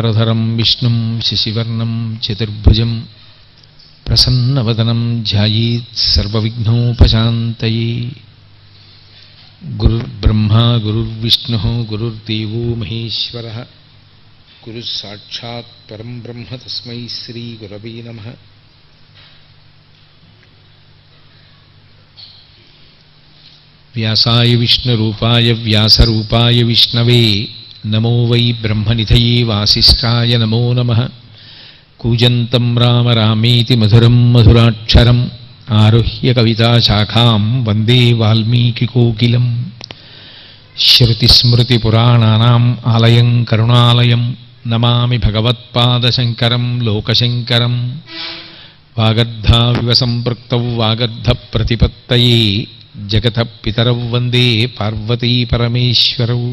दिगंबरधरं विष्णु शशिवर्ण चतुर्भुज प्रसन्नवदनं ध्यायीत् सर्वविघ्नोपशान्तये। गुरुर्ब्रह्मा, गुरुर्विष्णुः, गुरुर्देवो महेश्वर। गुरुः ब्रह्म तस्म श्रीगुरव नम। व्यासाय विष्णुरूपाय व्यासूपा विष्णवे। నమో వై బ్రహ్మనిధయే వాసిష్ఠాయ నమో నమ. కూజంతం రామ రామేతి మధురం మధురాక్షరం ఆరుహ్య కవితాశాఖాం వందే వాల్మీకికోకిలం శృతిస్మృతిపురాణానాం ఆలయం కరుణాలయం నమామి భగవత్పాదశంకరం లోకశంకరం. వాగర్ధావివ సంపృక్తౌ వాగర్ధప్రతిపత్తయే జగత పితరౌ వందే పార్వతీ పరమేశ్వరౌ.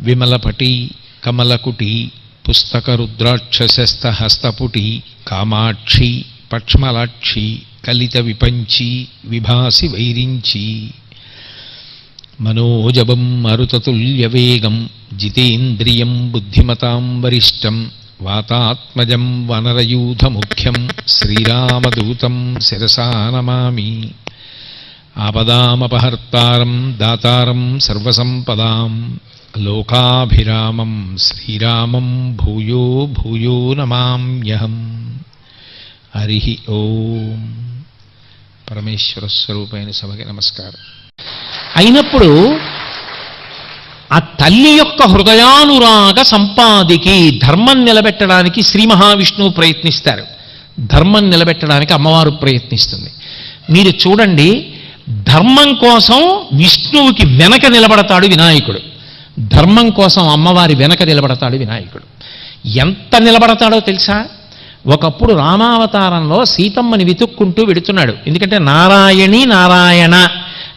విమలపటి కమలకుటి పుస్తక పుస్తకరుద్రాక్షసస్తహస్తపుటి కామాక్షి పక్ష్మలాక్షి కలిత విపంచి విభాసి వైరించి. మనోజవం మరుతతుల్యవేగం జితేంద్రియం బుద్ధిమతాం వరిష్టం వాతాత్మజం వనరయూధముఖ్యం శ్రీరామదూతం శిరసా నమామి. ఆపదామపహర్తారం దాతారం సర్వసంపదాం లోకాభిరామం శ్రీరామం భూయో భూయో నమామ్యహం. హరి ఓం. పరమేశ్వర స్వరూపైన సభకి నమస్కారం. అయినప్పుడు ఆ తల్లి యొక్క హృదయానురాగ సంపాదికి ధర్మం నిలబెట్టడానికి శ్రీ మహావిష్ణువు ప్రయత్నిస్తారు. ధర్మం నిలబెట్టడానికి అమ్మవారు ప్రయత్నిస్తుంది. మీరు చూడండి ధర్మం కోసం విష్ణువుకి వెనక నిలబడతాడు వినాయకుడు. ధర్మం కోసం అమ్మవారి వెనక నిలబడతాడు వినాయకుడు. ఎంత నిలబడతాడో తెలుసా? ఒకప్పుడు రామావతారంలో సీతమ్మని వెతుక్కుంటూ వెడుతున్నాడు. ఎందుకంటే నారాయణి నారాయణ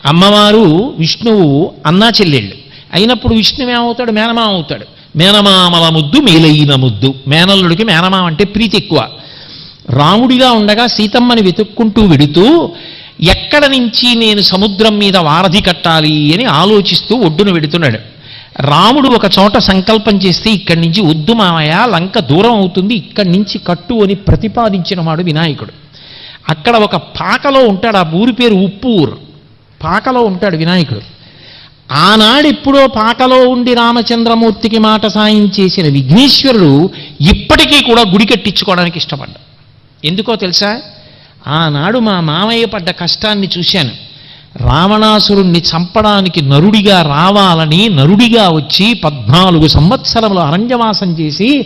అమ్మవారు విష్ణువు అన్నా చెల్లెళ్ళు. అయినప్పుడు విష్ణువు ఏమవుతాడు? మేనమామ అవుతాడు. మేనమామల ముద్దు మేలైన ముద్దు. మేనల్లుడికి మేనమామ అంటే ప్రీతి ఎక్కువ. రాముడిగా ఉండగా సీతమ్మని వెతుక్కుంటూ వెడుతూ ఎక్కడ నుంచి నేను సముద్రం మీద వారధి కట్టాలి అని ఆలోచిస్తూ ఒడ్డున వెడుతున్నాడు. రాముడు ఒక చోట సంకల్పం చేస్తే ఇక్కడి నుంచి వద్దు మామయ్య లంక దూరం అవుతుంది ఇక్కడి నుంచి కట్టు అని ప్రతిపాదించిన వాడు వినాయకుడు. అక్కడ ఒక పాకలో ఉంటాడు ఆ ఊరి పేరు ఉప్పూర్. పాకలో ఉంటాడు వినాయకుడు. ఆనాడెప్పుడో పాకలో ఉండి రామచంద్రమూర్తికి మాట సాయం చేసిన విఘ్నేశ్వరుడు ఇప్పటికీ కూడా గుడి కట్టించుకోవడానికి ఇష్టపడ్డా ఎందుకో తెలుసా? ఆనాడు మా మామయ్య పడ్డ కష్టాన్ని చూశాను. రావణాసురుణ్ణి చంపడానికి నరుడిగా రావాలని నరుడిగా వచ్చి పద్నాలుగు సంవత్సరములు అరణ్యవాసం చేసి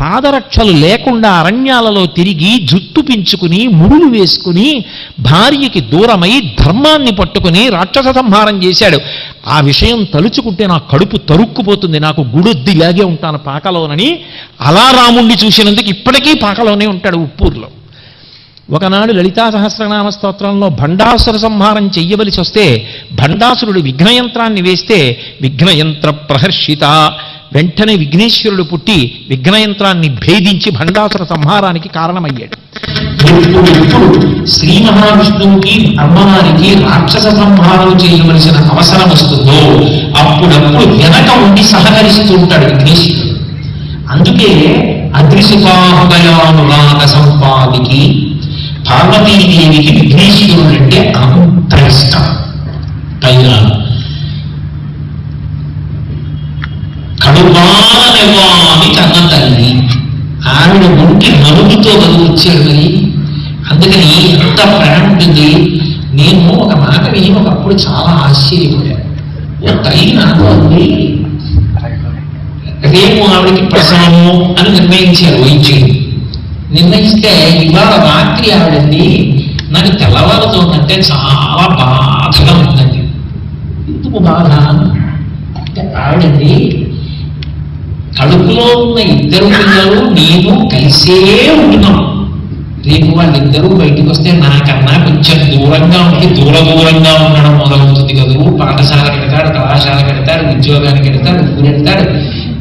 పాదరక్షలు లేకుండా అరణ్యాలలో తిరిగి జుత్తు పెంచుకుని ముడులు వేసుకుని భార్యకి దూరమై ధర్మాన్ని పట్టుకుని రాక్షస సంహారం చేశాడు. ఆ విషయం తలుచుకుంటే నా కడుపు తరుక్కుపోతుంది నాకు గుడొద్ది ఇలాగే ఉంటాను పాకలోనని. అలా రాముణ్ణి చూసినందుకు ఇప్పటికీ పాకలోనే ఉంటాడు ఉప్పూరులో. ఒకనాడు లలితా సహస్రనామ స్తోత్రంలో భండాసుర సంహారం చెయ్యవలసి వస్తే భండాసురుడు విఘ్నయంత్రాన్ని వేస్తే విఘ్నయంత్ర ప్రహర్షిత. వెంటనే విఘ్నేశ్వరుడు పుట్టి విఘ్నయంత్రాన్ని భేదించి భండాసుర సంహారానికి కారణమయ్యాడు. శ్రీ మహావిష్ణువుకి అమ్మవారికి రాక్షస సంహారం చేయవలసిన అవసరం వస్తుందో అప్పుడప్పుడు వెనక ఉండి సహకరిస్తూ ఉంటాడు విఘ్నేశ్వరుడు. అందుకే అదృశుకాహృదయానురాగ సంపాదికి పార్వతీదేవికి విఘ్నేశ్వరుడు అంటే అంత ఇష్టం పైగా కడుపాలనివ్వాలి కన్న తల్లి ఆవిడ ఒంటి నలుగుతో వచ్చాడు అందుకని ఎంత ప్రేమ ఉంటుంది నేను ఒక మాట విని ఒకప్పుడు చాలా ఆశ్చర్యపోయాను ఓ తల్లి నాకు ఉంది. రేపు ఆవిడకి ప్రసవము అని నిర్ణయించారు వైద్యులు. నిర్ణయిస్తే ఇవాళ రాత్రి ఆవిడండి నాకు తెల్లవారుతోందంటే చాలా బాధగా ఉందండి. ఎందుకు బాధ? అంటే ఆవిడండి కడుపులో ఉన్న ఇద్దరు పిల్లలు నేను కలిసే ఉంటున్నాం. రేపు వాళ్ళిద్దరూ బయటికి వస్తే నాకన్నా కొంచెం దూరంగా ఉండి దూర దూరంగా ఉండడం మొదలవుతుంది కదూ. పాఠశాల కడతాడు కళాశాల కడతాడు ఉద్యోగానికి కడతాడు ఊరెడతాడు.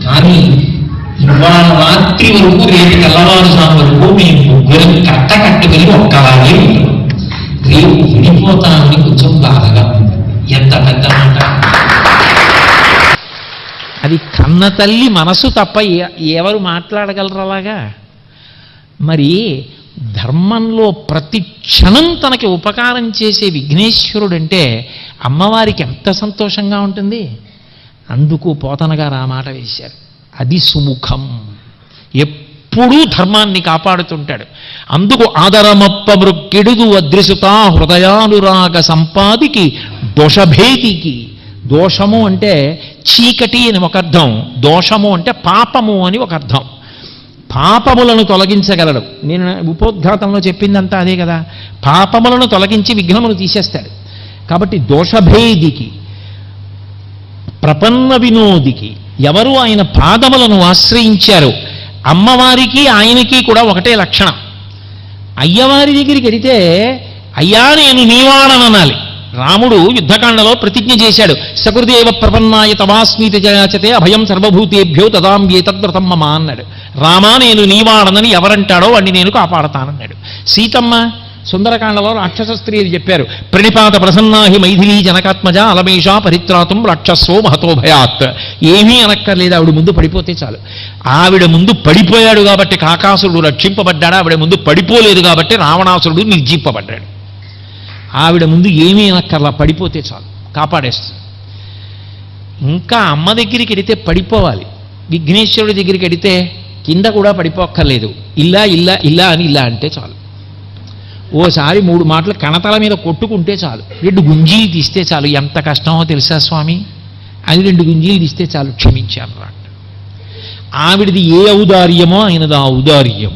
కానీ ఇవాళ రాత్రి వరకు రేపు తెల్లవారుజాము వరకు మేము ముగ్గురు కట్ట కట్టుకుని ఒక్కలాగే ఉంటాం. రేపు విడిపోతామని కొంచెం బాధగా ఎంత పెద్ద మాట. అది కన్న తల్లి మనసు తప్ప ఎవరు మాట్లాడగలరు అలాగా? మరి ధర్మంలో ప్రతి క్షణం తనకి ఉపకారం చేసే విఘ్నేశ్వరుడు అంటే అమ్మవారికి ఎంత సంతోషంగా ఉంటుంది? అందుకు పోతనగారు ఆ మాట వేశారు. అది సుముఖం. ఎప్పుడూ ధర్మాన్ని కాపాడుతుంటాడు. అందుకు ఆదరమప్ప మృక్కిడుదు అద్రిసుత హృదయానురాగ సంపాదికి దోషభేదికి. దోషము అంటే చీకటి అని ఒక అర్థం. దోషము అంటే పాపము అని ఒక అర్థం. పాపములను తొలగించగలడు. నేను ఉపోద్ఘాతంలో చెప్పిందంతా అదే కదా. పాపములను తొలగించి విఘ్నమును తీసేస్తాడు. కాబట్టి దోషభేదికి ప్రపన్న వినోదికి ఎవరు ఆయన పాదములను ఆశ్రయించారు? అమ్మవారికి ఆయనకి కూడా ఒకటే లక్షణం. అయ్యవారి దగ్గరికి వెళితే అయ్యా నేను నీవాడననాలి రాముడు యుద్ధకాండలో ప్రతిజ్ఞ చేశాడు. సకృదేవ ప్రపన్నాయ తవాస్మీతి జయాచతే అభయం సర్వభూతేభ్యో తదాంబే తద్వ్రతం మమ అన్నాడు. రామా నేను నీవాడనని ఎవరంటాడో వాడిని నేను కాపాడతానన్నాడు. సీతమ్మ సుందరకాండలో రాక్షస స్త్రీలు చెప్పారు. ప్రణిపాత ప్రసన్నాహి మైథిలీ జనకాత్మజ అలమేషా పరిత్రాతం రాక్షసో మహతో భయాత్. ఏమీ అనక్కర్లేదు ఆవిడ ముందు పడిపోతే చాలు. ఆవిడ ముందు పడిపోయాడు కాబట్టి కాకాసురుడు రక్షింపబడ్డాడు ఆవిడ ముందు పడిపోలేదు కాబట్టి రావణాసురుడు నిర్జింపబడ్డాడు. ఆవిడ ముందు ఏమీ అనక్కర్లా పడిపోతే చాలు కాపాడేస్తుంది. ఇంకా అమ్మ దగ్గరికి వెడితే పడిపోవాలి. విఘ్నేశ్వరుడి దగ్గరికి వెడితే కింద కూడా పడిపోక్కర్లేదు. ఇలా ఇలా ఇలా అని ఇలా అంటే చాలు. ఓసారి మూడు మాటలు కణతల మీద కొట్టుకుంటే చాలు. రెండు గుంజీలు తీస్తే చాలు. ఎంత కష్టమో తెలుసా స్వామి? అది రెండు గుంజీలు తీస్తే చాలు. క్షమించాను రాట. ఆవిడది ఏ ఔదార్యమో ఆయనది ఆ ఔదార్యం.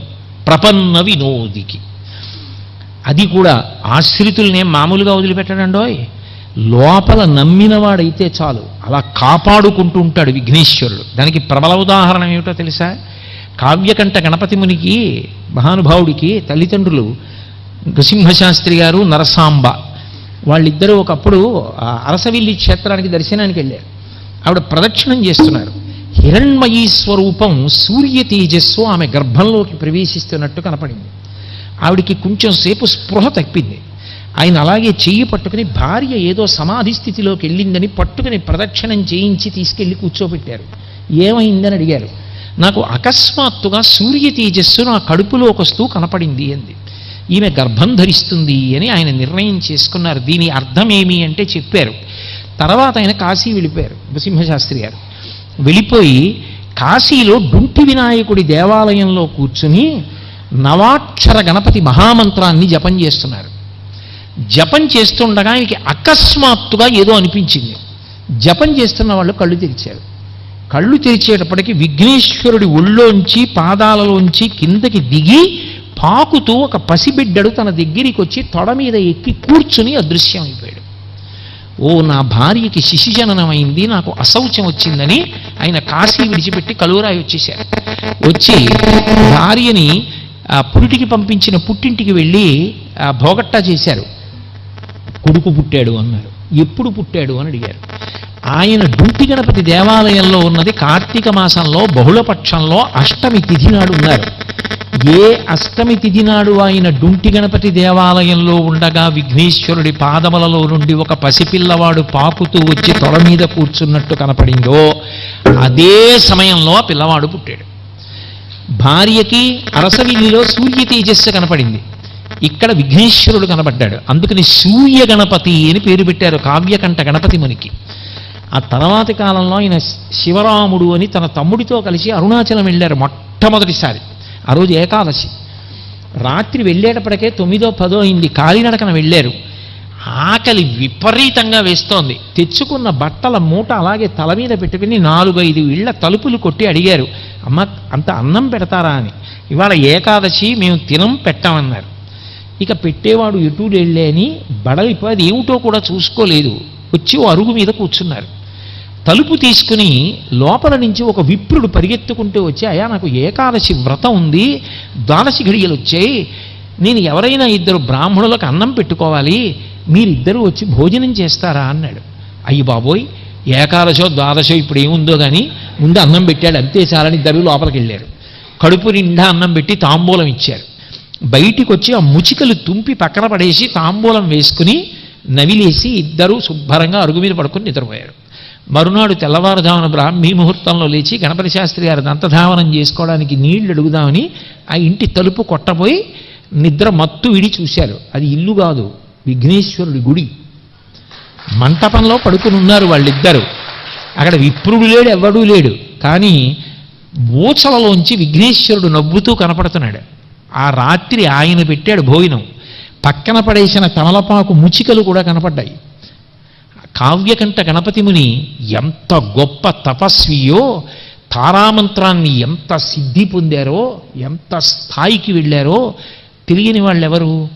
ప్రపన్న వినోదికి. అది కూడా ఆశ్రితుల్నే మామూలుగా వదిలిపెట్టడండోయ్ లోపల నమ్మినవాడైతే చాలు. అలా కాపాడుకుంటూ ఉంటాడు విఘ్నేశ్వరుడు. దానికి ప్రబల ఉదాహరణ ఏమిటో తెలుసా? కావ్యకంఠ గణపతి మునికి మహానుభావుడికి తల్లిదండ్రులు నృసింహశాస్త్రి గారు నరసాంబ. వాళ్ళిద్దరూ ఒకప్పుడు అరసవిల్లి క్షేత్రానికి దర్శనానికి వెళ్ళారు. ఆవిడ ప్రదక్షిణం చేస్తున్నారు. హిరణ్మయీ స్వరూపం సూర్య తేజస్సు ఆమె గర్భంలోకి ప్రవేశిస్తున్నట్టు కనపడింది. ఆవిడికి కొంచెం సేపు స్పృహ తప్పింది. ఆయన అలాగే చెయ్యి పట్టుకుని భార్య ఏదో సమాధి స్థితిలోకి వెళ్ళిందని పట్టుకుని ప్రదక్షిణం చేయించి తీసుకెళ్ళి కూర్చోబెట్టారు. ఏమైందని అడిగారు. నాకు అకస్మాత్తుగా సూర్య తేజస్సు నా కడుపులోకి వస్తూ కనపడింది అంది. ఈమె గర్భం ధరిస్తుంది అని ఆయన నిర్ణయం చేసుకున్నారు. దీని అర్థం ఏమి అంటే చెప్పారు. తర్వాత ఆయన కాశీ వెళ్ళిపోయారు నృసింహశాస్త్రి గారు. వెళ్ళిపోయి కాశీలో డుంటి వినాయకుడి దేవాలయంలో కూర్చుని నవాక్షర గణపతి మహామంత్రాన్ని జపం చేస్తున్నారు. జపం చేస్తుండగా ఆయనకి అకస్మాత్తుగా ఏదో అనిపించింది. జపం చేస్తున్న వాళ్ళు కళ్ళు తెరిచారు. కళ్ళు తెరిచేటప్పటికి విఘ్నేశ్వరుడి ఒళ్ళోంచి పాదాలలోంచి కిందకి దిగి పాకుతూ ఒక పసిబిడ్డడు తన దగ్గరికి వచ్చి తొడ మీద ఎక్కి కూర్చుని అదృశ్యం అయిపోయాడు ఓ నా భార్యకి శిశుజననమైంది నాకు అశౌచం వచ్చిందని ఆయన కాశీ విడిచిపెట్టి కలువరాయి వచ్చేశారు. వచ్చి భార్యని ఆ పురిటికి పంపించిన పుట్టింటికి వెళ్ళి భోగట్టా చేశారు. కొడుకు పుట్టాడు అన్నారు. ఎప్పుడు పుట్టాడు అని అడిగారు. ఆయన డుంటి గణపతి దేవాలయంలో ఉన్నది కార్తీక మాసంలో బహుళపక్షంలో అష్టమి తిథి నాడు ఉన్నారు. ఏ అష్టమి తిథి నాడు ఆయన డుంటి గణపతి దేవాలయంలో ఉండగా విఘ్నేశ్వరుడి పాదములలో నుండి ఒక పసిపిల్లవాడు పాకుతూ వచ్చి తొల మీద కూర్చున్నట్టు కనపడిందో అదే సమయంలో ఆ పిల్లవాడు పుట్టాడు. భార్యకి అరసవిల్లిలో సూర్య తేజస్సు కనపడింది. ఇక్కడ విఘ్నేశ్వరుడు కనబడ్డాడు అందుకని సూర్య గణపతి అని పేరు పెట్టారు కావ్యకంఠ గణపతి మునికి. ఆ తర్వాతి కాలంలో ఆయన శివరాముడు అని తన తమ్ముడితో కలిసి అరుణాచలం వెళ్ళారు మొట్టమొదటిసారి. ఆ రోజు ఏకాదశి. రాత్రి వెళ్ళేటప్పటికే తొమ్మిదో పదో అయింది. కాలినడకన వెళ్ళారు. ఆకలి విపరీతంగా వేస్తోంది. తెచ్చుకున్న బట్టల మూట అలాగే తల మీద పెట్టుకుని నాలుగైదు ఇళ్ళ తలుపులు కొట్టి అడిగారు. అమ్మ అంత అన్నం పెడతారా? అని. ఇవాళ ఏకాదశి మేము తినం పెట్టామన్నారు. ఇక పెట్టేవాడు ఎటు వెళ్ళే అని బడలిపో అది ఏమిటో కూడా చూసుకోలేదు. వచ్చి అరుగు మీద కూర్చున్నారు. తలుపు తీసుకుని లోపల నుంచి ఒక విప్రుడు పరిగెత్తుకుంటూ వచ్చి అయా నాకు ఏకాదశి వ్రతం ఉంది ద్వాదశి ఘడియలు వచ్చాయి నేను ఎవరైనా ఇద్దరు బ్రాహ్మణులకు అన్నం పెట్టుకోవాలి మీరిద్దరూ వచ్చి భోజనం చేస్తారా? అన్నాడు. అయ్యి బాబోయ్ ఏకాదశో ద్వాదశో ఇప్పుడు ఏముందో కానీ ముందు అన్నం పెట్టాడు అంతే చాలని ఇద్దరు లోపలికి వెళ్ళారు. కడుపు నిండా అన్నం పెట్టి తాంబూలం ఇచ్చారు. బయటికి వచ్చి ఆ ముచికలు తుంపి పక్కన పడేసి తాంబూలం వేసుకుని నవిలేసి ఇద్దరూ శుభ్రంగా అరుగు మీద పడుకుని నిద్రపోయారు. మరునాడు తెల్లవారుజామున బ్రాహ్మీ ముహూర్తంలో లేచి గణపతి శాస్త్రి గారు దంతధావనం చేసుకోవడానికి నీళ్ళు అడుగుదామని ఆ ఇంటి తలుపు కొట్టబోయి నిద్ర మత్తు విడి చూశారు. అది ఇల్లు కాదు విఘ్నేశ్వరుడి గుడి. మంటపంలో పడుకుని ఉన్నారు వాళ్ళిద్దరు. అక్కడ విప్రుడు లేడు ఎవడూ లేడు. కానీ ఊచలలోంచి విఘ్నేశ్వరుడు నవ్వుతూ కనపడుతున్నాడు. ఆ రాత్రి ఆయన పెట్టాడు భోజనం. పక్కన పడేసిన తమలపాకు ముచికలు కూడా కనపడ్డాయి. కావ్యకంఠ గణపతి ముని ఎంత గొప్ప తపస్వియో తారామంత్రాన్ని ఎంత సిద్ధి పొందారో ఎంత స్థాయికి వెళ్ళారో తెలియని వాళ్ళెవరు?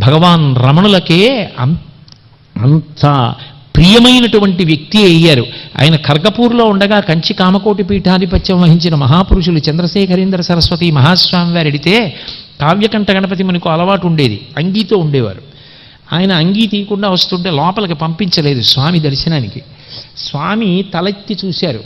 భగవాన్ రమణులకే అంత ప్రియమైనటువంటి వ్యక్తి అయ్యారు. ఆయన ఖర్గపూర్లో ఉండగా కంచి కామకోటి పీఠాధిపత్యం వహించిన మహాపురుషులు చంద్రశేఖరేంద్ర సరస్వతి మహాస్వామి వారు ఎడితే కావ్యకంఠ గణపతి మనకు అలవాటు ఉండేది అంగీతో ఉండేవారు. ఆయన అంగీ తీయకుండా వస్తుంటే లోపలికి పంపించలేదు స్వామి దర్శనానికి. స్వామి తలెత్తి చూశారు.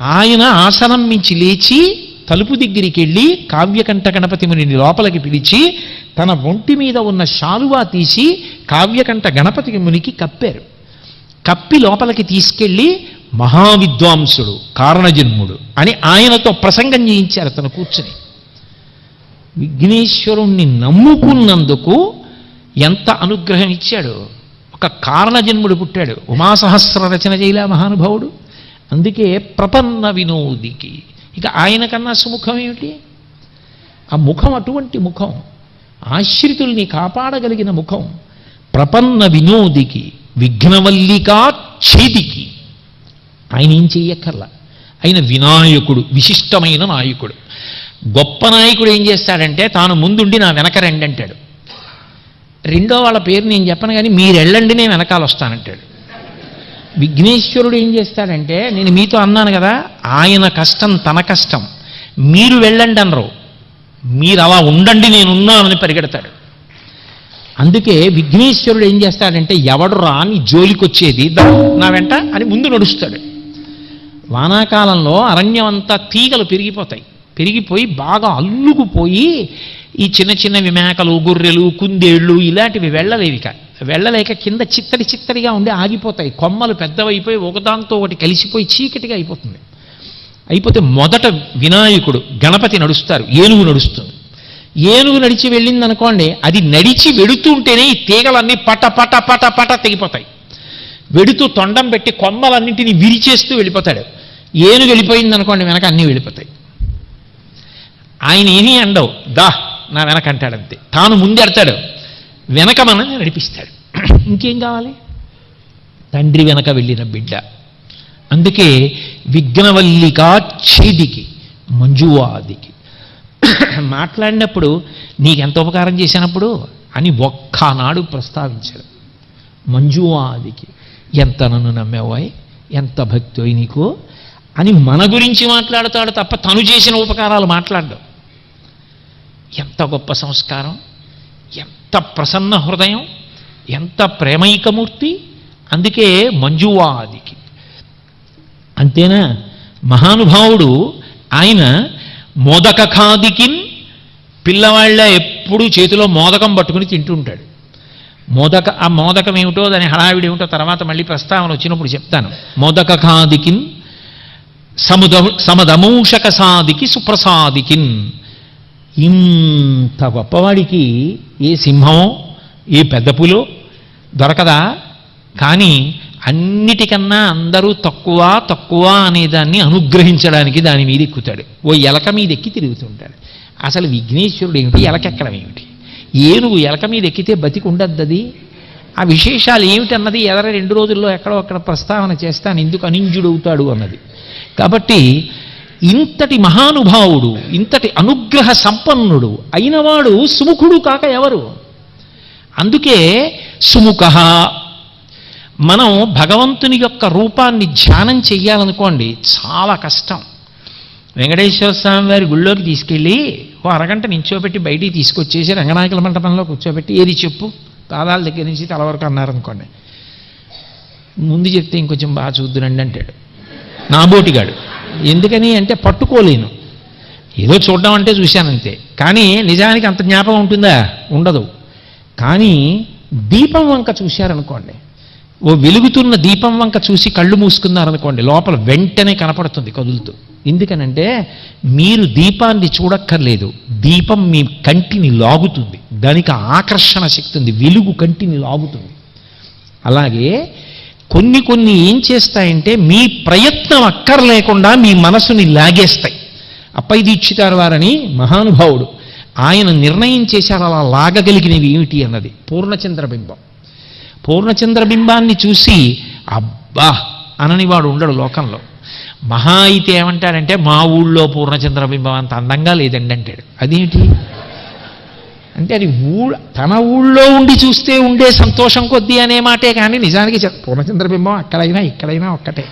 ఆయన ఆసనం మించి లేచి తలుపు దగ్గరికి వెళ్ళి కావ్యకంఠ గణపతి మునిని లోపలికి పిలిచి తన ఒంటి మీద ఉన్న శాలువా తీసి కావ్యకంఠ గణపతి మునికి కప్పారు. కప్పి లోపలికి తీసుకెళ్ళి మహావిద్వాంసుడు కారణజన్ముడు అని ఆయనతో ప్రసంగం చేయించారు తన కూర్చుని. విఘ్నేశ్వరుణ్ణి నమ్ముకున్నందుకు ఎంత అనుగ్రహం ఇచ్చాడో. ఒక కారణజన్ముడు పుట్టాడు. ఉమాసహస్ర రచన చేయలే మహానుభావుడు. అందుకే ప్రపన్న వినోదికి. ఇక ఆయన కన్నా సుముఖం ఏమిటి? ఆ ముఖం అటువంటి ముఖం. ఆశ్రితుల్ని కాపాడగలిగిన ముఖం. ప్రపన్న వినోదికి విఘ్నవల్లికా ఛేదికి ఆయన ఏం చెయ్యక్కర్లా. ఆయన వినాయకుడు విశిష్టమైన నాయకుడు. గొప్ప నాయకుడు ఏం చేస్తాడంటే తాను ముందుండి నా వెనక రండి అంటాడు రెండో వాళ్ళ పేరు నేను చెప్పను కానీ మీరు వెళ్ళండి నేను వెనకాల వస్తానంటాడు. విఘ్నేశ్వరుడు ఏం చేస్తాడంటే నేను మీతో అన్నాను కదా ఆయన కష్టం తన కష్టం. మీరు వెళ్ళండి అనరు. మీరు అలా ఉండండి నేను ఉన్నానని పరిగెడతాడు. అందుకే విఘ్నేశ్వరుడు ఏం చేస్తాడంటే ఎవడు రాని జోలికొచ్చేది నా వెంట అని ముందు నడుస్తాడు. వానాకాలంలో అరణ్యం అంతా తీగలు పెరిగిపోతాయి. పెరిగిపోయి బాగా అల్లుకుపోయి ఈ చిన్న చిన్నవి మేకలు గొర్రెలు కుందేళ్ళు ఇలాంటివి వెళ్ళలేవిక వెళ్ళలేక కింద చిత్తడి చిత్తడిగా ఉండి ఆగిపోతాయి. కొమ్మలు పెద్దవైపోయి ఒకదాంతో ఒకటి కలిసిపోయి చీకటిగా అయిపోతుంది. అయిపోతే మొదట వినాయకుడు గణపతి నడుస్తారు ఏనుగు నడుస్తుంది. ఏనుగు నడిచి వెళ్ళింది అనుకోండి అది నడిచి వెడుతుంటేనే ఈ తీగలన్నీ పట పట పట పట తెగిపోతాయి. వెడుతూ తొండం పెట్టి కొమ్మలన్నింటినీ విరిచేస్తూ వెళ్ళిపోతాడు. ఏనుగు వెళ్ళిపోయింది అనుకోండి వెనక అన్నీ వెళ్ళిపోతాయి. ఆయన ఏమీ అండవు. దా నా వెనక అంటాడంతే తాను ముందెడతాడు వెనక మనల్ని నడిపిస్తాడు. ఇంకేం కావాలి? తండ్రి వెనక వెళ్ళిన బిడ్డ. అందుకే విఘ్నవల్లికా ఛేదికి మంజువాదికి. మాట్లాడినప్పుడు నీకెంత ఉపకారం చేసినప్పుడు అని ఒక్కనాడు ప్రస్తావించాడు. మంజువాదికి ఎంత నన్ను నమ్మేవాయి? ఎంత భక్తి నీకు? అని మన గురించి మాట్లాడతాడు తప్ప తను చేసిన ఉపకారాలు మాట్లాడడం. ఎంత గొప్ప సంస్కారం ఎంత ప్రసన్న హృదయం ఎంత ప్రేమైకమూర్తి అందుకే మంజువాదికి. అంతేనా? మహానుభావుడు ఆయన మోదక ఖాదికిన్ పిల్లవాళ్ళ ఎప్పుడూ చేతిలో మోదకం పట్టుకుని తింటుంటాడు. మోదక ఆ మోదకం ఏమిటో దాని హడావిడి ఏమిటో తర్వాత మళ్ళీ ప్రస్తావన వచ్చినప్పుడు చెప్తాను. మోదక ఖాదికిన్ సముద సమదమూషక సాదికి సుప్రసాదికిన్. ఇంత గొప్పవాడికి ఏ సింహమో ఏ పెద్ద పులో దొరకదా? కానీ అన్నిటికన్నా అందరూ తక్కువ తక్కువ అనేదాన్ని అనుగ్రహించడానికి దాని మీద ఎక్కుతాడు. ఓ ఎలక మీద ఎక్కి తిరుగుతుంటాడు. అసలు విఘ్నేశ్వరుడు ఏమిటి? ఎలకెక్కడం ఏమిటి? ఏనుగు ఎలక మీద ఎక్కితే బతికి ఉండద్దది ఆ విశేషాలు ఏమిటన్నది ఎదర రెండు రోజుల్లో ఎక్కడో అక్కడ ప్రస్తావన చేస్తాను. ఎందుకు అనింజుడవుతాడు అన్నది. కాబట్టి ఇంతటి మహానుభావుడు ఇంతటి అనుగ్రహ సంపన్నుడు అయినవాడు సుముఖుడు కాక ఎవరు? అందుకే సుముఖ. మనం భగవంతుని యొక్క రూపాన్ని ధ్యానం చెయ్యాలనుకోండి చాలా కష్టం. వెంకటేశ్వర స్వామి వారి గుళ్ళోకి తీసుకెళ్ళి ఓ అరగంట నించోబెట్టి బయటికి తీసుకొచ్చేసి రంగనాయకుల మంటపంలో కూర్చోబెట్టి ఏది చెప్పు? పాదాల దగ్గర నుంచి తల వరకు అన్నారనుకోండి. ముందు చెప్తే ఇంకొంచెం బాగా చూద్దురండి అంటాడు. నాబోటిగాడు ఎందుకని అంటే పట్టుకోలేను. ఏదో చూడడం అంటే చూశానంతే. కానీ నిజానికి అంత జ్ఞాపకం ఉంటుందా? ఉండదు. కానీ దీపం వంక చూశారనుకోండి. ఓ వెలుగుతున్న దీపం వంక చూసి కళ్ళు మూసుకున్నారనుకోండి లోపల వెంటనే కనపడుతుంది కదులుతూ. ఎందుకనంటే మీరు దీపాన్ని చూడక్కర్లేదు. దీపం మీ కంటిని లాగుతుంది. దానికి ఆకర్షణ శక్తి ఉంది వెలుగు కంటిని లాగుతుంది. అలాగే కొన్ని కొన్ని ఏం చేస్తాయంటే మీ ప్రయత్నం అక్కర్లేకుండా మీ మనసుని లాగేస్తాయి. అప్పై దీక్షితారు వారని మహానుభావుడు ఆయన నిర్ణయం చేశారు అలా లాగగలిగినవి ఏమిటి అన్నది. పూర్ణచంద్రబింబం. పూర్ణచంద్రబింబాన్ని చూసి అబ్బా! అనని వాడు ఉండడు లోకంలో. మహా అయితే ఏమంటాడంటే మా ఊళ్ళో పూర్ణచంద్రబింబం అంత అందంగా లేదండి అంటాడు. అదేమిటి? అంటే అది ఊ తన ఊళ్ళో ఉండి చూస్తే ఉండే సంతోషం కొద్దీ అనే మాటే కానీ నిజానికి పూర్ణచంద్రబింబం అక్కడైనా ఇక్కడైనా ఒక్కటే.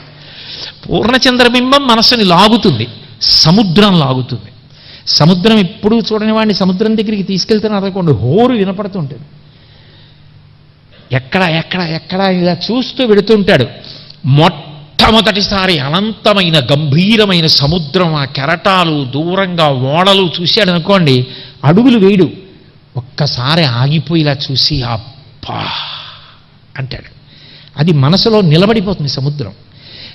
పూర్ణచంద్రబింబం మనస్సుని లాగుతుంది సముద్రం లాగుతుంది. సముద్రం ఎప్పుడూ చూడని వాడిని సముద్రం దగ్గరికి తీసుకెళ్తున్నారు అనుకోండి హోరు వినపడుతుంటుంది. ఎక్కడ ఎక్కడ ఎక్కడ ఇలా చూస్తూ వెడుతుంటాడు. మొట్టమొదటిసారి అనంతమైన గంభీరమైన సముద్రం ఆ కెరటాలు దూరంగా ఓడలు చూశాడు అనుకోండి అడుగులు వేయడు. ఒక్కసారి ఆగిపోయి ఇలా చూసి అబ్బా అంటాడు. అది మనసులో నిలబడిపోతుంది సముద్రం.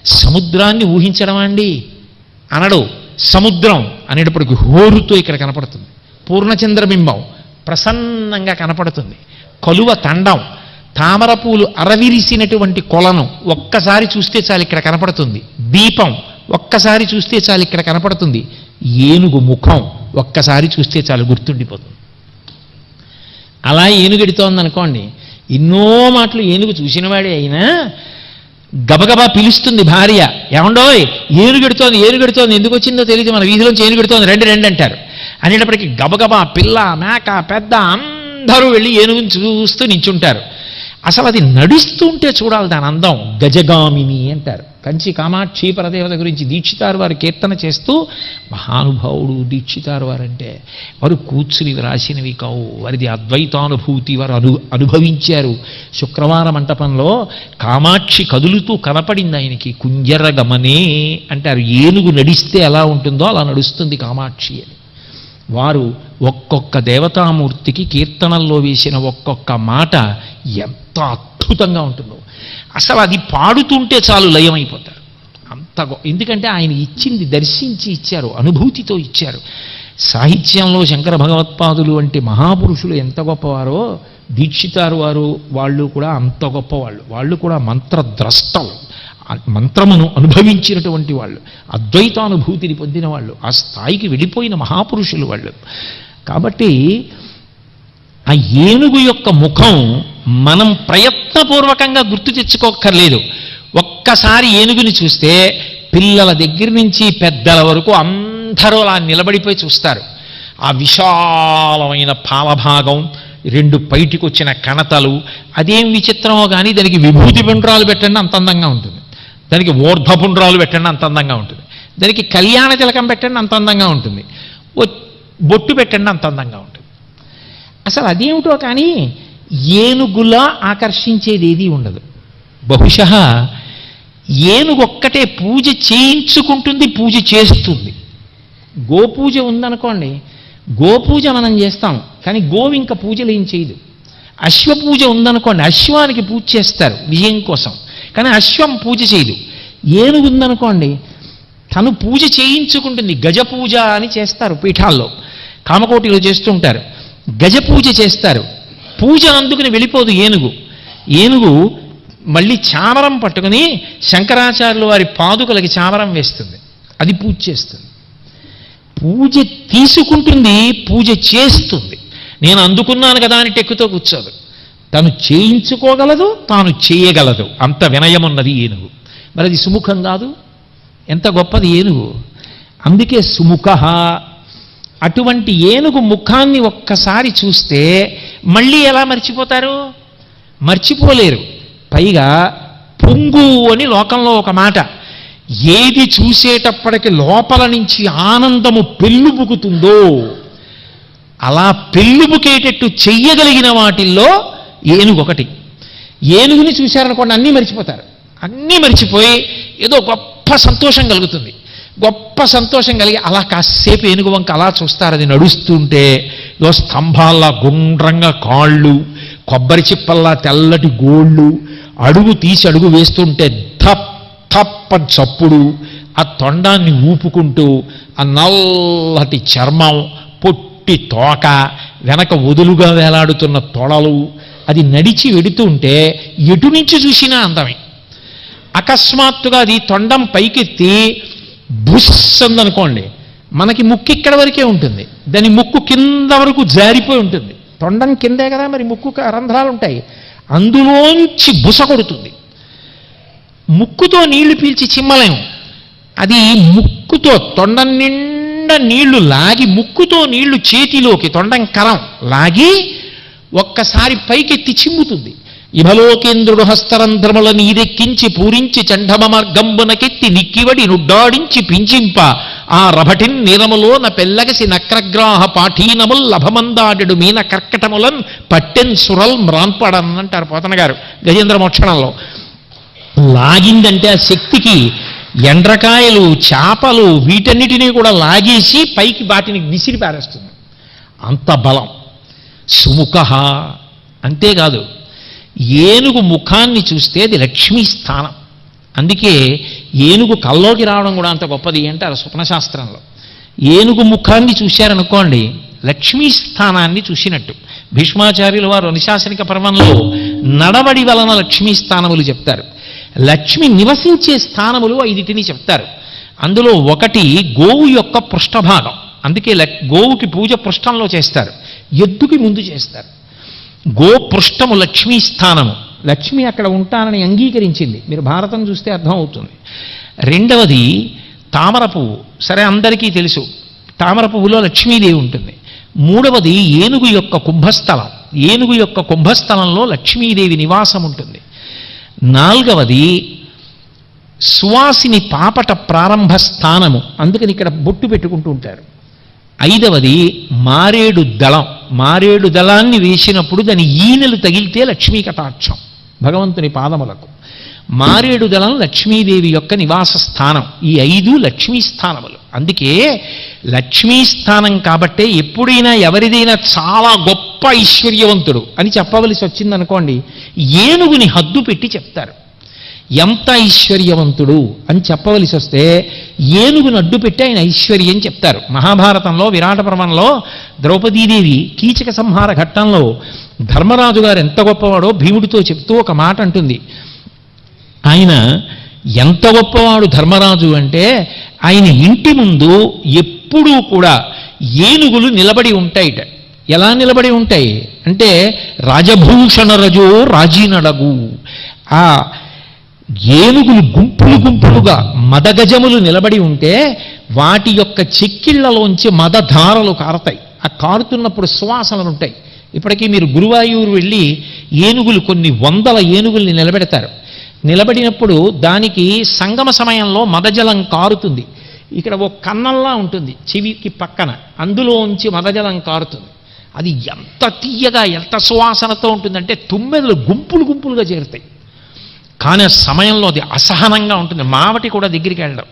సముద్రాన్ని ఊహించడం అండి. అనడు సముద్రం అనేటప్పటికి హోరుతో ఇక్కడ కనపడుతుంది. పూర్ణచంద్రబింబం ప్రసన్నంగా కనపడుతుంది. కలువ తండం తామర పూలు అరవిరిసినటువంటి కొలను ఒక్కసారి చూస్తే చాలు ఇక్కడ కనపడుతుంది. దీపం ఒక్కసారి చూస్తే చాలు ఇక్కడ కనపడుతుంది. ఏనుగు ముఖం ఒక్కసారి చూస్తే చాలు గుర్తుండిపోతుంది. అలా ఏనుగెడుతోంది అనుకోండి ఎన్నో మాటలు ఏనుగు చూసినవాడే అయినా గబగబా పిలుస్తుంది భార్య. ఏమండోయ్ ఏనుగెడుతోంది ఏనుగెడుతోంది ఎందుకు వచ్చిందో తెలియదు మన వీధిలోంచి ఏనుగెడుతోంది రెండు రెండు అంటారు. అనేటప్పటికీ గబగబా పిల్ల మేక పెద్ద అందరూ వెళ్ళి ఏనుగుని చూస్తూ నించుంటారు. అసలు అది నడుస్తుంటే చూడాలి దాని అందం. గజగామిని అంటారు. కంచి కామాక్షి పరదేవత గురించి దీక్షితారు వారు కీర్తన చేస్తూ మహానుభావుడు దీక్షితారు వారంటే వారు కూర్చుని రాసినవి కావు. వారిది అద్వైతానుభూతి వారు అను అనుభవించారు. శుక్రవార మంటపంలో కామాక్షి కదులుతూ కనపడింది ఆయనకి కుంజరగమనే అంటారు. ఏనుగు నడిస్తే ఎలా ఉంటుందో అలా నడుస్తుంది కామాక్షి అని. వారు ఒక్కొక్క దేవతామూర్తికి కీర్తనల్లో వేసిన ఒక్కొక్క మాట ఎంత అద్భుతంగా ఉంటుందో. అసలు అది పాడుతుంటే చాలు లయమైపోతారు. అంత ఎందుకంటే ఆయన ఇచ్చింది దర్శించి ఇచ్చారు అనుభూతితో ఇచ్చారు. సాహిత్యంలో శంకర భగవత్పాదులు వంటి మహాపురుషులు ఎంత గొప్పవారో దీక్షితారు వారు వాళ్ళు కూడా అంత గొప్పవాళ్ళు. వాళ్ళు కూడా మంత్రద్రష్టలు మంత్రమును అనుభవించినటువంటి వాళ్ళు అద్వైతానుభూతిని పొందిన వాళ్ళు ఆ స్థాయికి వెళ్ళిపోయిన మహాపురుషులు వాళ్ళు. కాబట్టి ఆ ఏనుగు యొక్క ముఖం మనం ప్రయత్నపూర్వకంగా గుర్తు తెచ్చుకోక్కర్లేదు. ఒక్కసారి ఏనుగుని చూస్తే పిల్లల దగ్గర నుంచి పెద్దల వరకు అందరూ అలా నిలబడిపోయి చూస్తారు. ఆ విశాలమైన పాలభాగం రెండు పైటికొచ్చిన వచ్చిన కణతలు అదేం విచిత్రమో కానీ దానికి విభూతి పుండ్రాలు పెట్టండి అంత అందంగా ఉంటుంది. దానికి ఊర్ధపుండ్రాలు పెట్టండి అంత అందంగా ఉంటుంది. దానికి కళ్యాణ తిలకం పెట్టండి అంత అందంగా ఉంటుంది. బొట్టు పెట్టండి అంత అందంగా ఉంటుంది. అసలు అదేమిటో కానీ ఏనుగులా ఆకర్షించేది ఏది ఉండదు. బహుశ ఏనుగు ఒక్కటే పూజ చేయించుకుంటుంది పూజ చేస్తుంది. గోపూజ ఉందనుకోండి గోపూజ మనం చేస్తాం కానీ గోవు ఇంకా పూజలు ఏం చేయదు. అశ్వపూజ ఉందనుకోండి అశ్వానికి పూజ చేస్తారు విజయం కోసం. కానీ అశ్వం పూజ చేయదు. ఏనుగు ఉందనుకోండి తను పూజ చేయించుకుంటుంది గజ పూజ అని చేస్తారు పీఠాల్లో. కామకోటిలో చేస్తుంటారు గజ పూజ చేస్తారు. పూజ అందుకుని వెళ్ళిపోదు ఏనుగు. ఏనుగు మళ్ళీ చామరం పట్టుకుని శంకరాచార్యులు వారి పాదుకలకి చామరం వేస్తుంది. అది పూజ చేస్తుంది. పూజ తీసుకుంటుంది పూజ చేస్తుంది. నేను అందుకున్నాను కదా అని టెక్కుతో కూర్చోదు. తను చేయించుకోగలదు తాను చేయగలదు. అంత వినయమున్నది ఏనుగు. మరి అది సుముఖం కాదు? ఎంత గొప్పది ఏనుగు? అందుకే సుముఖ. అటువంటి ఏనుగు ముఖాన్ని ఒక్కసారి చూస్తే మళ్ళీ ఎలా మర్చిపోతారు? మర్చిపోలేరు. పైగా పొంగు అని లోకంలో ఒక మాట. ఏది చూసేటప్పటికి లోపల నుంచి ఆనందము పెళ్ళుబుకుతుందో అలా పెళ్ళుబుకేటట్టు చెయ్యగలిగిన వాటిల్లో ఏనుగు ఒకటి ఏనుగుని చూశారనుకోండి అన్నీ మర్చిపోతారు. అన్నీ మర్చిపోయి ఏదో గొప్ప సంతోషం కలుగుతుంది. గొప్ప సంతోషం కలిగి అలా కాసేపు ఏనుగు వంక అలా చూస్తారు. అది నడుస్తుంటే ఏదో స్తంభాల్లా గుండ్రంగా కాళ్ళు కొబ్బరి చిప్పల్లా తెల్లటి గోళ్ళు అడుగు తీసి అడుగు వేస్తుంటే ధప్ థప్ అని చప్పుడు ఆ తొండాన్ని ఊపుకుంటూ ఆ నల్లటి చర్మం పొట్టి తోక వెనక వదులుగా వేలాడుతున్న తొడలు అది నడిచి వెడుతుంటే ఎటు నుంచి చూసినా అందమే. అకస్మాత్తుగా అది తొండం పైకెత్తి బుస్ అందనుకోండి మనకి ముక్కు ఇక్కడ వరకే ఉంటుంది. దాని ముక్కు కింద వరకు జారిపోయి ఉంటుంది. తొండం కిందే కదా మరి ముక్కు రంధ్రాలు ఉంటాయి. అందులోంచి బుస కొడుతుంది. ముక్కుతో నీళ్ళు పీల్చి చిమ్మలేం అది ముక్కుతో తొండం నిండా నీళ్ళు లాగి ముక్కుతో నీళ్ళు చేతిలోకి తొండం కరం లాగి ఒక్కసారి పైకెత్తి చిమ్ముతుంది. ఇహలోకేంద్రుడు హస్తరంధ్రముల నీరెక్కించి పూరించి చండమ మార్గంబునకెత్తి నిక్కివడి నుడ్డాడించి పించింప ఆ రభటిన్ నిరములోన పెల్లగసి నక్రగ్రాహ పాఠీనముల్ లభమందాడెడు మీన కర్కటములన్ పట్టెన్ సురల్ మ్రాన్పడన్ అంటారు పోతన గారు గజేంద్ర మోక్షణంలో. లాగిందంటే ఆ శక్తికి ఎండ్రకాయలు చేపలు వీటన్నిటినీ కూడా లాగేసి పైకి వాటిని విసిరి పారేస్తుంది. అంత బలం. సుముఖ. అంతేకాదు ఏనుగు ముఖాన్ని చూస్తే అది లక్ష్మీ స్థానం. అందుకే ఏనుగు కల్లోకి రావడం కూడా అంత గొప్పది అంటారు స్వప్నశాస్త్రంలో. ఏనుగు ముఖాన్ని చూశారనుకోండి లక్ష్మీ స్థానాన్ని చూసినట్టు. భీష్మాచార్యులు వారు అనుశాసనిక పర్వంలో నడవడి వలన లక్ష్మీ స్థానములు చెప్తారు. లక్ష్మి నివసించే స్థానములు ఐదిటిని చెప్తారు. అందులో ఒకటి గోవు యొక్క పృష్ఠభాగం. అందుకే లక్- గోవుకి పూజ పృష్ఠంలో చేస్తారు. ఎద్దుకి ముందు చేస్తారు. గోపృష్టము లక్ష్మీ స్థానము. లక్ష్మి అక్కడ ఉంటానని అంగీకరించింది. మీరు భారతం చూస్తే అర్థం అవుతుంది రెండవది తామర పువ్వు. సరే అందరికీ తెలుసు. తామర పువ్వులో లక్ష్మీదేవి ఉంటుంది. మూడవది ఏనుగు యొక్క కుంభస్థలం. ఏనుగు యొక్క కుంభస్థలంలో లక్ష్మీదేవి నివాసం ఉంటుంది. నాలుగవది సువాసిని పాపట ప్రారంభ స్థానము. అందుకని ఇక్కడ బొట్టు పెట్టుకుంటూ ఉంటారు. ఐదవది మారేడు దళం. మారేడు దళాన్ని వేసినప్పుడు దాని ఈనెలు తగిలితే లక్ష్మీ కటాక్షం. భగవంతుని పాదములకు. మారేడు దళం లక్ష్మీదేవి యొక్క నివాస స్థానం. ఈ ఐదు లక్ష్మీ స్థానములు. అందుకే లక్ష్మీ స్థానం కాబట్టే ఎప్పుడైనా ఎవరిదైనా చాలా గొప్ప ఐశ్వర్యవంతుడు అని చెప్పవలసి వచ్చిందనుకోండి ఏనుగుని హద్దు పెట్టి చెప్తారు. ఎంత ఐశ్వర్యవంతుడు అని చెప్పవలసి వస్తే ఏనుగును అడ్డు పెట్టి ఆయన ఐశ్వర్యం చెప్తారు. మహాభారతంలో విరాట పర్వంలో ద్రౌపదీదేవి కీచక సంహార ఘట్టంలో ధర్మరాజు గారు ఎంత గొప్పవాడో భీముడితో చెప్తూ ఒక మాట అంటుంది. ఆయన ఎంత గొప్పవాడు ధర్మరాజు అంటే ఆయన ఇంటి ముందు ఎప్పుడూ కూడా ఏనుగులు నిలబడి ఉంటాయిట. ఎలా నిలబడి ఉంటాయి? అంటే రాజభూషణ రజో రాజీనడగు. ఆ ఏనుగులు గుంపులు గుంపులుగా మదగజములు నిలబడి ఉంటే వాటి యొక్క చెక్కిళ్ళలోంచి మదధారలు కారతాయి. ఆ కారుతున్నప్పుడు సువాసనలు ఉంటాయి. ఇప్పటికీ మీరు గురువాయూరు వెళ్ళి ఏనుగులు కొన్ని వందల ఏనుగుల్ని నిలబెడతారు. నిలబడినప్పుడు దానికి సంగమ సమయంలో మదజలం కారుతుంది. ఇక్కడ ఓ కన్నంలా ఉంటుంది చెవికి పక్కన. అందులోంచి మదజలం కారుతుంది. అది ఎంత తీయగా ఎంత సువాసనతో ఉంటుందంటే తుమ్మెదలు గుంపులు గుంపులుగా చేరుతాయి. కానీ సమయంలో అది అసహనంగా ఉంటుంది. మావటి కూడా దగ్గరికి వెళ్ళడం.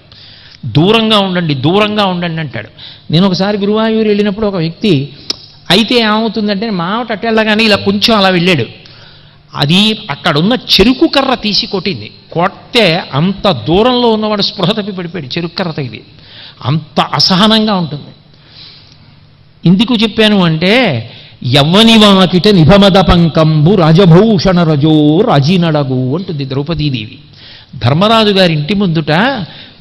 దూరంగా ఉండండి దూరంగా ఉండండి అంటాడు. నేను ఒకసారి గురువాయూరు వెళ్ళినప్పుడు ఒక వ్యక్తి అయితే ఏమవుతుందంటే మావట అటు వెళ్ళగానే ఇలా కొంచెం అలా వెళ్ళాడు. అది అక్కడున్న చెరుకు కర్ర తీసి కొట్టింది. కొట్టే అంత దూరంలో ఉన్నవాడు స్పృహ తప్పి పడిపోయాడు. చెరుకు కర్ర తగిలి అంత అసహనంగా ఉంటుంది. ఎందుకు చెప్పాను అంటే యవ్వని వాకిట నిభమద పంకంబు రాజభూషణ రజో రాజీనడగు అంటుంది ద్రౌపదీదేవి. ధర్మరాజు గారి ఇంటి ముందుట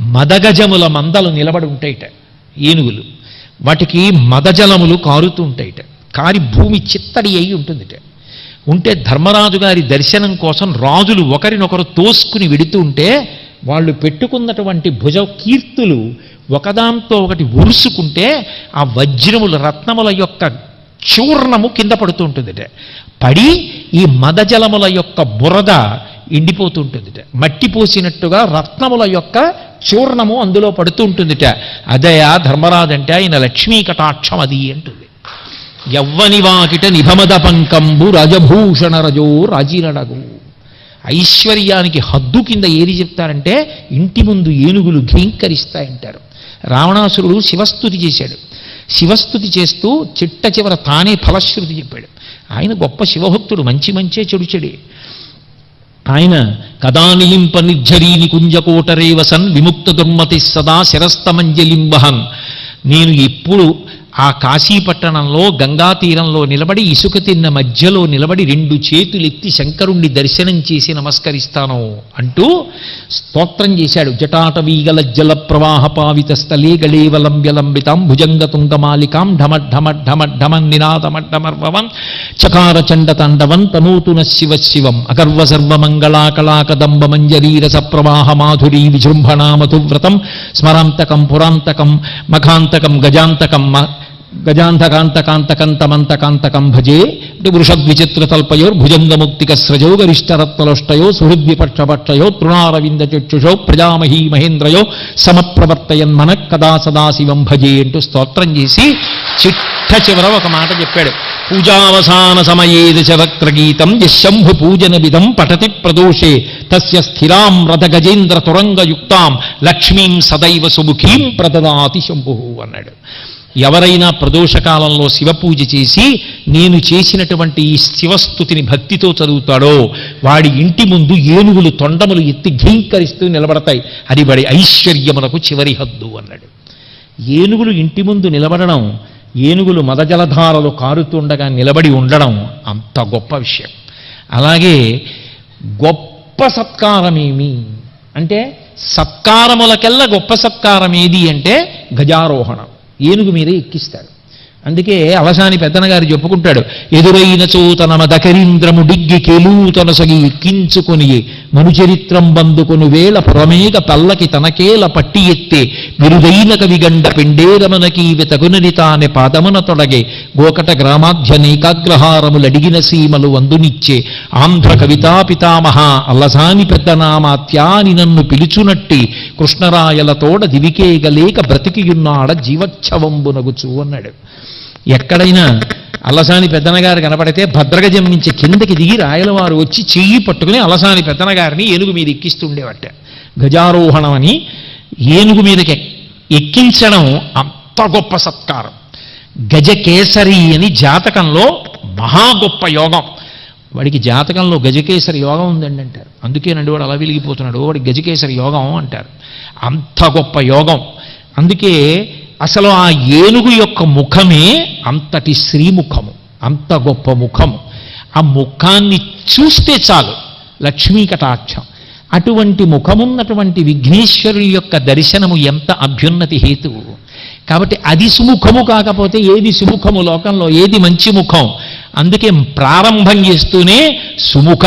మదగజముల మందలు నిలబడి ఉంటాయిట ఏనుగులు. వాటికి మదజలములు కారుతూ ఉంటాయిట. కారి భూమి చిత్తడి అయి ఉంటుందిట. ఉంటే ధర్మరాజు గారి దర్శనం కోసం రాజులు ఒకరినొకరు తోసుకుని వెడుతూ ఉంటే వాళ్ళు పెట్టుకున్నటువంటి భుజ కీర్తులు ఒకదాంతో ఒకటి ఉరుసుకుంటే ఆ వజ్రముల రత్నముల యొక్క చూర్ణము కింద పడుతూ ఉంటుందిట పడి ఈ మదజలముల యొక్క బురద ఎండిపోతుంటుందిట మట్టి పోసినట్టుగా రత్నముల యొక్క చూర్ణము అందులో పడుతూ ఉంటుందిట అదయా ధర్మరాజంటే ఆయన లక్ష్మీ కటాక్షం అది అంటుంది. ఎవ్వని వాకిట నిభమద పంకంబు రజభూషణ రజో రాజీనడగు ఐశ్వర్యానికి హద్దు కింద ఏది చెప్తారంటే ఇంటి ముందు ఏనుగులు ఘీంకరిస్తాయంటారు. రావణాసురుడు శివస్థుతి చేశాడు. శివస్థుతి చేస్తూ చిట్ట చివర తానే ఫలశ్రుతి చెప్పాడు. ఆయన గొప్ప శివభక్తుడు మంచి మంచే చెడు చెడే. ఆయన కదానిలింప నిర్ఝరీని కుంజకోటరేవసన్ విముక్త దుర్మతి సదా శిరస్తమంజలింబహన్ నేను ఎప్పుడు ఆ కాశీపట్టణంలో గంగా తీరంలో నిలబడి ఇసుక తిన్న మధ్యలో నిలబడి రెండు చేతులెత్తి శంకరుణ్ణి దర్శనం చేసి నమస్కరిస్తాను అంటూ స్తోత్రం చేశాడు. జటాటవీగల జల ప్రవాహ పావిత స్థలే గళేవలంబ్యలంబితాం భుజంగ తుంగమాలికాం ఢమ ఢమ ఢమ ఢమ నినాదమడ్డమర్వవం చకార చండ తండవం తనూతున శివ శివం అగర్వ సర్వమంగళాకళాకదంబ మంజరీరస ప్రవాహ మాధురీ విజృంభణా మధువ్రతం స్మరాంతకం పురాంతకం మఖాంతకం గజాంతకం మ- భజే అంటే వృషద్విచిత్రతల్పయోర్ భుజంగముక్తిక స్రజో గరిష్టరత్నలోష్టయో సుహృద్విపక్షపక్షయో తృణారవింద చక్షుషో ప్రజామహీ మహేంద్రయో సమప్రవర్తయన్ మన కదా సదాశివం భజే అంటూ స్తోత్రం చేసి చిట్ట చివర ఒక మాట చెప్పాడు. పూజావసాన సమయే దశవక్త్రగీతం యశంభు పూజన విధం పఠతి ప్రదోషే తస్య స్థిరాం రథ గజేంద్ర తురంగయుక్తాం లక్ష్మీం సదైవ సుముఖీం ప్రదదాతి శంభు అన్నాడు. ఎవరైనా ప్రదోషకాలంలో శివపూజ చేసి నేను చేసినటువంటి ఈ శివస్థుతిని భక్తితో చదువుతాడో వాడి ఇంటి ముందు ఏనుగులు తొండములు ఎత్తి ఘీంకరిస్తూ నిలబడతాయి. అది వాడి ఐశ్వర్యమునకు చివరి హద్దు అన్నాడు. ఏనుగులు ఇంటి ముందు నిలబడడం ఏనుగులు మదజలధారలు కారుతుండగా నిలబడి ఉండడం అంత గొప్ప విషయం. అలాగే గొప్ప సత్కారమేమి అంటే సత్కారములకెల్లా గొప్ప సత్కారం ఏది అంటే గజారోహణం. ఏనుగు మీద ఎక్కిస్తాడు. అందుకే అవసాని పెద్దనగారు చెప్పుకుంటాడు ఎదురైన చోతనమ దకరీంద్రము డిగ్గి కెలూతనసగి ఎక్కించుకొని మనుచరిత్రం బందుకొని వేళ పురమేగ పల్లకి తనకేల పట్టి ఎత్తే విరుదైన కవిగండ పిండేరమనకీవి తగునని తానే పాదమున తొడగే గోకట గ్రామాధ్యనేకాగ్రహారములడిగిన సీమలు వందునిచ్చే ఆంధ్ర కవితా పితామహ అల్లసాని పెద్దనామాత్యాని నన్ను పిలుచునట్టి కృష్ణరాయల తోడ దివికేగలేక బ్రతికియున్నాడ జీవచ్ఛవంబునగుచు అన్నాడు. ఎక్కడైనా అలసాని పెద్దనగారు కనపడితే భద్రగ నుంచి కిందకి దిగి రాయలవారు వచ్చి చెయ్యి పట్టుకుని అలసాని పెద్దనగారిని ఏనుగు మీద ఎక్కిస్తుండేవట. గజారోహణం అని ఏనుగు మీదకి ఎక్కించడం అంత గొప్ప సత్కారం. గజకేసరి అని జాతకంలో మహా గొప్ప యోగం. వాడికి జాతకంలో గజకేసరి యోగం ఉందండి అంటారు. అందుకేనండి వాడు అలా వెలిగిపోతున్నాడు వాడి గజకేసరి యోగం అంటారు. అంత గొప్ప యోగం. అందుకే అసలు ఆ ఏనుగు యొక్క ముఖమే అంతటి శ్రీముఖము అంత గొప్ప ముఖము. ఆ ముఖాన్ని చూస్తే చాలు లక్ష్మీ కటాక్షం. అటువంటి ముఖమున్నటువంటి విఘ్నేశ్వరుని యొక్క దర్శనము ఎంత అభ్యున్నతి హేతువు. కాబట్టి అది సుముఖము కాకపోతే ఏది సుముఖము లోకంలో ఏది మంచి ముఖం? అందుకే ప్రారంభం చేస్తూనే సుముఖ.